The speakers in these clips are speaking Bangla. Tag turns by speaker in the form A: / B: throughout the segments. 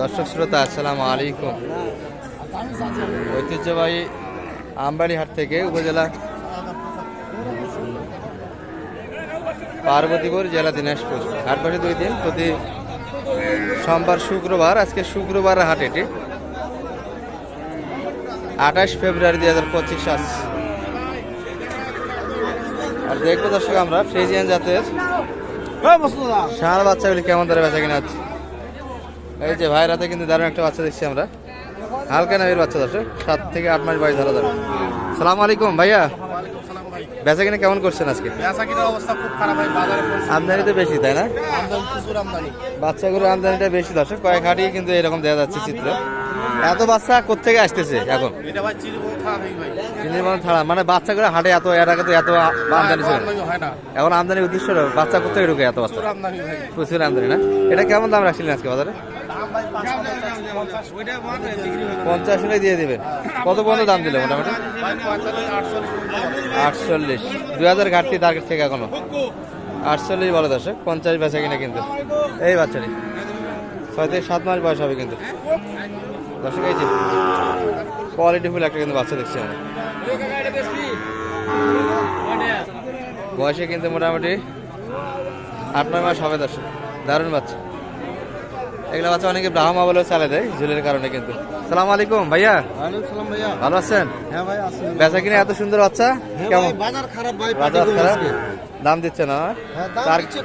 A: দর্শক শ্রোতা আসসালামু আলাইকুম। ঐতিহ্যবাহী আমবাড়িহাট থেকে উপজেলা পার্বতীপুর জেলা দিনাজপুর। হাট বসে দুই দিন প্রতি সোমবার শুক্রবার আজকে শুক্রবার হাট এটি। আঠাশ ফেব্রুয়ারি দুই হাজার পঁচিশ আজ। আর দেখব দর্শক আমরা ফ্রিজিয়ান জাতের ষাঁড় বাচ্চাগুলি কেমন ধরে বেচা কিনা হচ্ছে? এই যে ভাইয়ের হাতে কিন্তু দারুণ একটা বাচ্চা দেখছি আমরা। হালকা নামের বাচ্চা দর্শক সাত থেকে আট মাস বয়স ধরা যাবে। সালাম আলাইকুম ভাইয়া। বেচা কিনা কেমন করছেন আজকে? আমদানি তো বেশি তাই না? বাচ্চাগুলোর আমদানিটা বেশি দর্শক কয়েক হাটিয়ে কিন্তু এরকম দেখা যাচ্ছে চিত্র। এত বাচ্চা কোথেকে আসতেছে এখন? মানে ছাড়া মানে বাচ্চাগুলো হাটে এত এর আগে তো এত আমদানি ছিল। এখন আমদানির উদ্দেশ্য বাচ্চা কোথেকে ঢুকে এত বাচ্চা?
B: প্রচুর আমদানি
A: না? এটা কেমন দাম রাখছিলেন আজকে বাজারে?
B: পঞ্চাশ।
A: হলে দিয়ে দেবেন। কত পর্যন্ত দাম দিলে মোটামুটি?
B: আটচল্লিশ
A: দুই হাজার ঘাটতি টার্গেট থেকে এখনও। আটচল্লিশ বলো দর্শক পঞ্চাশ বেচা কিনা কিন্তু। এই বাচ্চাটি। ছয় থেকে সাত মাস বয়স হবে কিন্তু। দর্শক এই যে কোয়ালিটি ফুল একটা কিন্তু বাচ্চা দেখছি আমরা। বয়সে কিন্তু মোটামুটি আট নয় মাস হবে দর্শক। দারুণ বাচ্চা। এগুলো বাচ্চা অনেকে ব্রাহ্মা বলেও চালে দেয় ঝুলের কারণে কিন্তু। সালাম আলাইকুম ভাইয়া।
B: সালাম ভাইয়া।
A: ভালো আছেন?
B: হ্যাঁ ভাই আসুন
A: বেচা কিনা এত সুন্দর বাচ্চা? কেমন?
B: বাজার খারাপ ভাই
A: বাজার খারাপ? দাম দিচ্ছে না
B: হ্যাঁ?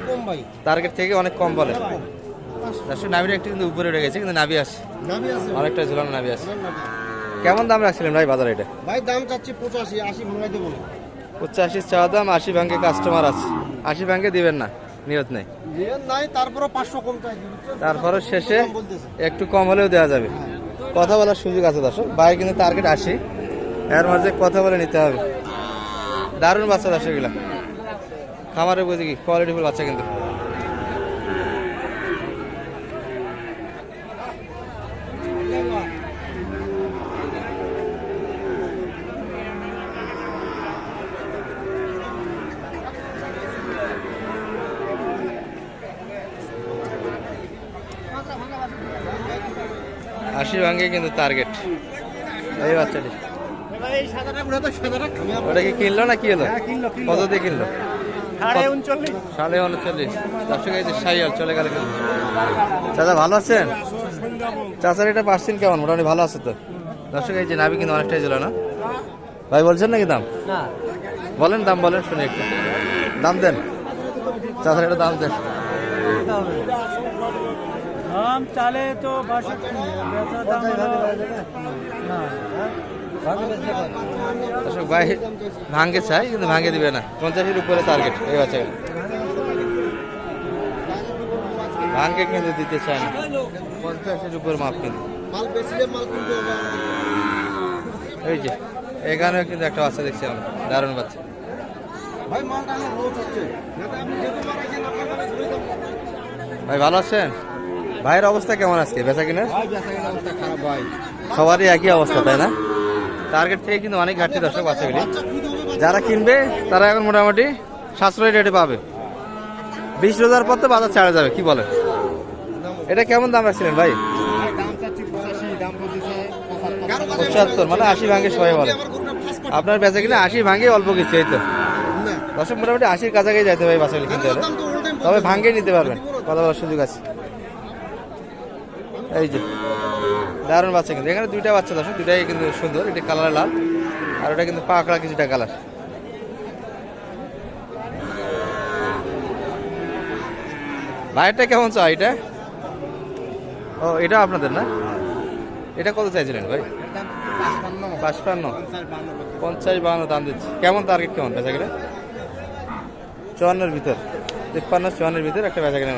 B: কম ভাই।
A: টার্গেট থেকে অনেক কম বলে। দর্শক নাভিটা একটু কিন্তু উপরে উঠে গেছে কিন্তু নাভি
B: আছে
A: অনেকটা ঝুলানো নাভি আসছে। কেমন দাম রাখছিলেন ভাই বাজারে এটা?
B: ভাই দাম চাচ্ছি পঁচাশি আশি ভাঙাই দেবো।
A: পঁচাশি চাওয়া দাম আশি ব্যাংকে কাস্টমার আছে। আশি ব্যাংকে দিবেন না। নিয়ত নেই।
B: নাই তারপরে পাঁচশো কম
A: তারপরে শেষে একটু কম হলেও দেওয়া যাবে। কথা বলার সুযোগ আছে দর্শক। বাইরে কিন্তু টার্গেট আসি এর মাঝে কথা বলে নিতে হবে। দারুণ বাচ্চা দর্শক এগুলা খামারে বুঝি কি? কোয়ালিটিফুল বাচ্চা কিন্তু। আশি কিন্তু টার্গেট এই বাচ্চাটি। ওটা কি কিনলো না কি হলো?
B: হ্যাঁ।
A: কত দিয়ে কিনলো?
B: সাড়ে উনচল্লিশ।
A: সাইয়াল চলে গেল কিন্তু। চাচা ভালো আছেন? চাচার এটা কেমন? মোটামুটি ভালো আছে তো? দর্শক এই যে নাবি কিন্তু অনেকটাই ছিল না ভাই বলছেন নাকি দাম? বলেন দাম বলেন শুনি একটু। দাম দেন। চাচার এটা দাম দেন।
C: দাম চালে তো না
A: দর্শক ভাই ভাঙ্গে চাই কিন্তু ভাঙ্গে দিবে না। পঞ্চাশের উপরে টার্গেট এই বাচ্চা ভাঙ্গে কিন্তু দিতে চায় না। পঞ্চাশের উপর মাপ কিন্তু। এই যে এখানেও কিন্তু একটা বাচ্চা দেখছি আমরা দারুণ বাচ্চা।
B: ভাই
A: ভালো আছেন? ভাইয়ের অবস্থা কেমন আজকে? বেচা কিনা?
B: ভাই ভাই।
A: সবারই একই অবস্থা তাই না? টার্গেট থেকে কিন্তু অনেক ঘাটতি দর্শক বাচ্চাগুলি যারা কিনবে তারা এখন মোটামুটি সাশ্রয়ী রেটে পাবে। বিশ রোজার পর তো বাজার ছাড়া যাবে কি বলে এটা কেমন দাম রাখছিলেন ভাই? পঁচাত্তর মানে আশি ভাঙে সবাই বলে। আপনার বেচা কিনা আশি ভাঙে অল্প কিছু এই তো। দর্শক মোটামুটি আশির কাছাকাছি যাইতে হবে বাচ্চাগুলি কিনতে হলে।
B: উল্টাই
A: তবে ভাঙ্গে নিতে পারবেন কথা বলার সুযোগ আছে। এই যে, দারুণ বাচ্চা কিন্তু। এখানে দুইটা বাচ্চা দর্শক, দুইটাই কিন্তু সুন্দর এটি কালার লাল, আর ওটা কিন্তু পাকড়া কিছুটা কালার। ভাইটা কেমন চা এটা? ও, এটা আপনাদের না? এটা কত চাইছিলেন ভাই? পাঁচপান্ন। পঞ্চাশ বাহান্ন দাম দিচ্ছে। কেমন টার্গেট কেমন বেচা কিনা? চুয়ান্নর ভিতর, তিপ্পান্ন, চুয়ান্নের ভিতর একটা বেচা কিনা।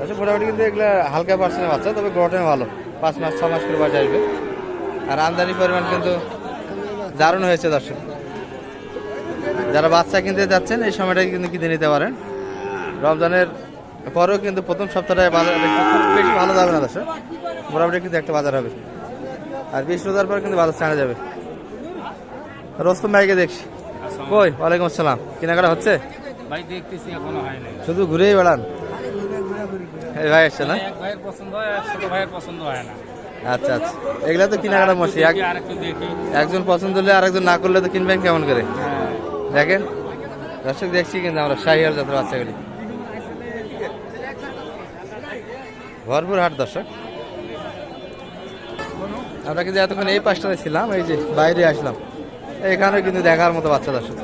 A: আচ্ছা মোটামুটি কিন্তু এগুলো হালকা পার্সেন্টের বাচ্চা তবে গঠন ভালো। পাঁচ মাস ছ মাস করে বাচ্চা আসবে। আর আমদানি পরিমাণ কিন্তু দারুণ হয়েছে দর্শক। যারা বাচ্চা কিনতে যাচ্ছেন এই সময়টা কিন্তু কিনে নিতে পারেন। রমজানের পরেও কিন্তু প্রথম সপ্তাহে বাজার একটু খুব বেশি ভালো যাবে না দর্শক। মোটামুটি কিন্তু একটা বাজার হবে। আর বিশ রোজার পর কিন্তু বাজার ছাড়া যাবে। রস্তম ভাইকে দেখছি। কই? ওয়ালাইকুম আসসালাম। কেনাকাটা হচ্ছে?
C: ভাই দেখতেছি এখনও হয় নাই।
A: শুধু ঘুরেই বেড়ান? এই ভাই এসছে না?
C: এক ভাইয়ের পছন্দ হয় আর ছোট ভাইয়ের পছন্দ হয় না।
A: আচ্ছা আচ্ছা। এগুলা তো কেনাকাটা মশি একজন পছন্দ হলে আরেকজন না করলে তো কিনবেন কেমন করে?
C: হ্যাঁ।
A: দেখেন। দর্শক দেখছি কিন্তু আমরা শাহিয়ার যাত্রা বাচ্চাগুলি। ভরপুর হাট দর্শক। আমরা কিন্তু এতক্ষণ এই পাশটাতে ছিলাম এই যে বাইরে আসলাম। এখানে কিন্তু দেখার মতো বাচ্চা দর্শক।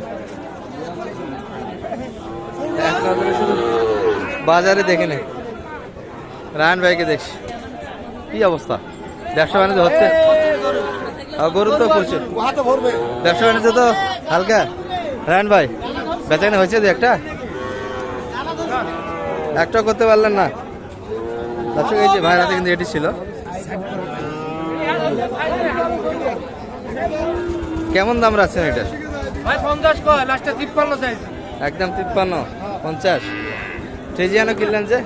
A: এক নজরে শুধু বাজারে দেখে নে রায়ন ভাইকে দেখছি। কি অবস্থা? ব্যবসা বাণিজ্য হচ্ছে? গরু তো প্রচুর ব্যবসা বাণিজ্য তো হালকা। রায়ন ভাই বেচাকেনা হয়েছে দু একটা? একটাও করতে পারলেন না। দর্শক এই যে ভাইয়ের হাতে কিন্তু এটি ছিল। কেমন দাম রাখছেন এটা? একদম তিপ্পান্ন পঞ্চাশ। ট্রেজিয়ানো কিনলেন যে?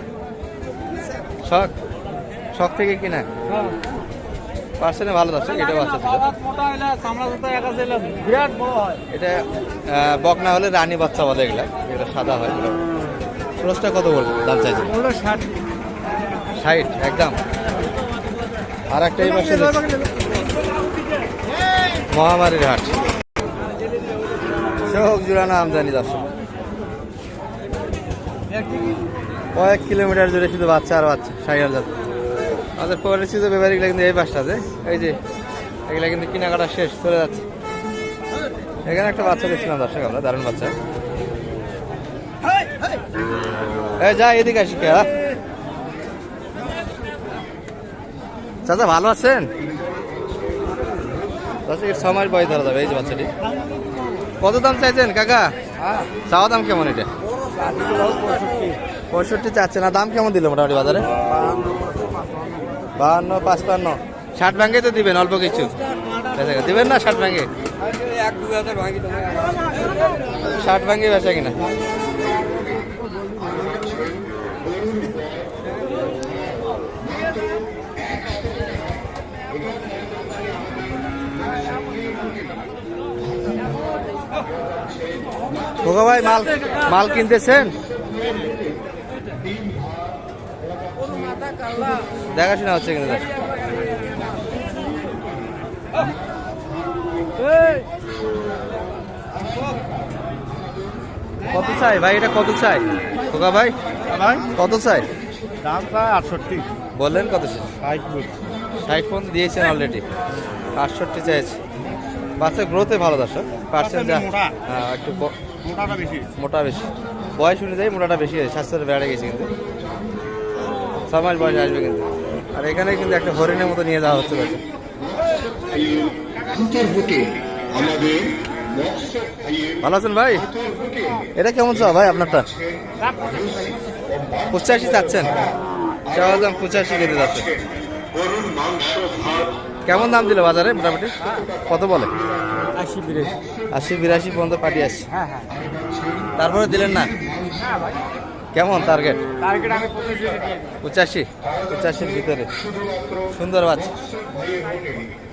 A: শখ? শখ থেকে কিনা পার্সেন্টে ভালো দর্শক এটা বাচ্চা ছিল।
C: বিরাট বড় হয়।
A: এটা আহ, বকনা হলে রানী বাচ্চা বলে এগুলা এটা সাদা হয়। ক্রসটা কত বলব দাম চাইছে?
C: ষাট।
A: ষাট একদম। আর একটা এই পাশে মহামারীর হাট। চোখ জুড়ানো আমদানি দর্শক। কয়েক কিলোমিটার জুড়ে শুধু বাচ্চা আর বাচ্চা, সাইকেল যাচ্ছে আমাদের পরিচিত ব্যাপারীগুলো কিন্তু এই পাশটাতে এই যে, এগুলা কিন্তু কেনাকাটা শেষ, চলে যাচ্ছে। এখানে একটা বাচ্চা দেখছিলাম, দর্শক, আমরা দারুণ বাচ্চা। যা, এদিকে আসি? চাচা, ভালো আছেন? মাস বয়স ধরা যাবে, এই যে বাচ্চাটি। কত দাম চাইছেন, কাকা? চাওয়া দাম কেমন এটা? পঁয়ষট্টি চাচ্ছে না, দাম কেমন দিল মোটামুটি বাজারে? বাহান্ন, পাঁচপান্ন। ষাট ভাঙ্গে তো দিবেন, অল্প কিছু। দিবেন না ষাট
C: ভাঙি
A: ষাট ভাঙ্গে বেচা কিনা? খোকা ভাই মাল মাল কিনতেছেন? দেখাশোনা হচ্ছে কিন্তু। কত চাই ভাই? এটা কত চাই? খোকা ভাই কত চাই?
B: দাম প্রায় আটষট্টি।
A: বললেন কত চাই?
B: ষাট
A: ফোন দিয়েছেন অলরেডি আটষট্টি চাইছে। বাচ্চার গ্রোথে ভালো দর্শক। পার্সেন্ট যা হ্যাঁ একটু
B: মোটাটা বেশি।
A: মোটা বেশি। বয়স অনুযায়ী মোটাটা বেশি আছে স্বাস্থ্যটা বেড়ে গেছে কিন্তু। ছ মাস বয়স আসবে কিন্তু। আর এখানে কিন্তু একটা হরিণের মতো নিয়ে যাওয়া হচ্ছে বাচ্চা ভালো আছেন ভাই? এটা কেমন চাও ভাই আপনারটা? পঁচাশি চাচ্ছেন। চাওয়া দাম পঁচাশি কেটে যাচ্ছে।
D: মাংস ভাত।
A: কেমন দাম দিল বাজারে মোটামুটি? কত বলে?
C: আশি বিরাশি।
A: আশি বিরাশি পর্যন্ত পাঠিয়ে আসছি।
C: হ্যাঁ হ্যাঁ।
A: তারপরে দিলেন না? কেমন টার্গেট
C: টার্গেট আমি
A: পঁচিশ পঁচাশির ভিতরে। সুন্দর বাচ্চা।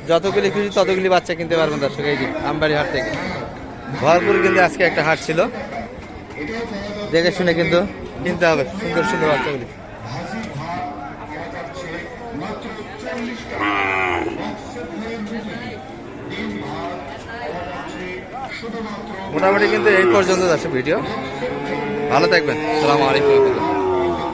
A: যতগুলি খুশি ততগুলি বাচ্চা কিনতে পারবেন দর্শক এই যে আমবাড়ি হাট থেকে। ভরপুর কিন্তু আজকে একটা হাট ছিল। দেখে শুনে কিন্তু কিনতে হবে। সুন্দর সুন্দর বাচ্চাগুলি। মোটামুটি কিন্তু এই পর্যন্ত আছে ভিডিও ভালো থাকবেন। সালামু আলাইকুম।